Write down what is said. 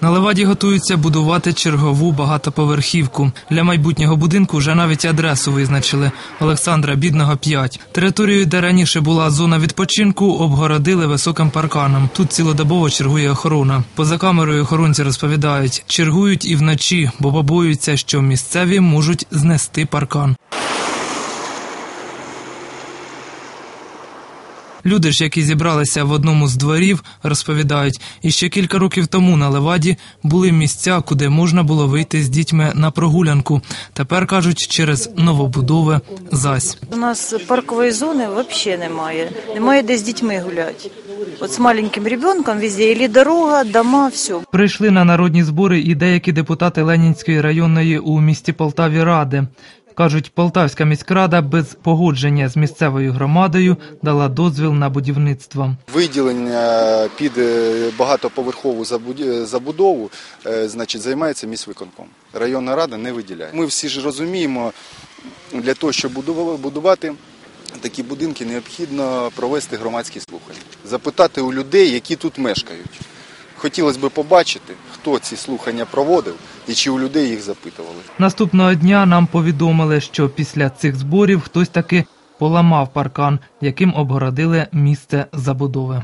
На Леваді готуються будувати чергову багатоповерхівку. Для майбутнього будинку вже навіть адресу визначили Олександра Бідного 5. Територію, де раніше була зона відпочинку, обгородили високим парканом. Тут цілодобово чергує охорона. Поза камерою охоронці розповідають, чергують і вночі, бо побоюються, що місцеві можуть знести паркан. Люди ж, які зібралися в одному з дворів, розповідають, і ще кілька років тому на Леваді були місця, куди можна було вийти з дітьми на прогулянку. Тепер кажуть, через новобудови зась. У нас паркової зони взагалі немає. Немає де з дітьми гуляти. От з маленьким ребенком везде і дорога, дома, все. Прийшли на народні збори і деякі депутати Ленінської районної у місті Полтаві ради. Кажуть, Полтавська міськрада без погодження з місцевою громадою дала дозвіл на будівництво. Виділення під е, багатоповерхову забудову е, значить, займається міськвиконком. Районна рада не виділяє. Ми всі ж розуміємо, для того, щоб будувати такі будинки, необхідно провести громадські слухання, запитати у людей, які тут мешкають. Хотілося б побачити, хто ці слухання проводив і чи у людей їх запитували. Наступного дня нам повідомили, що після цих зборів хтось таки поламав паркан, яким обгородили місце забудови.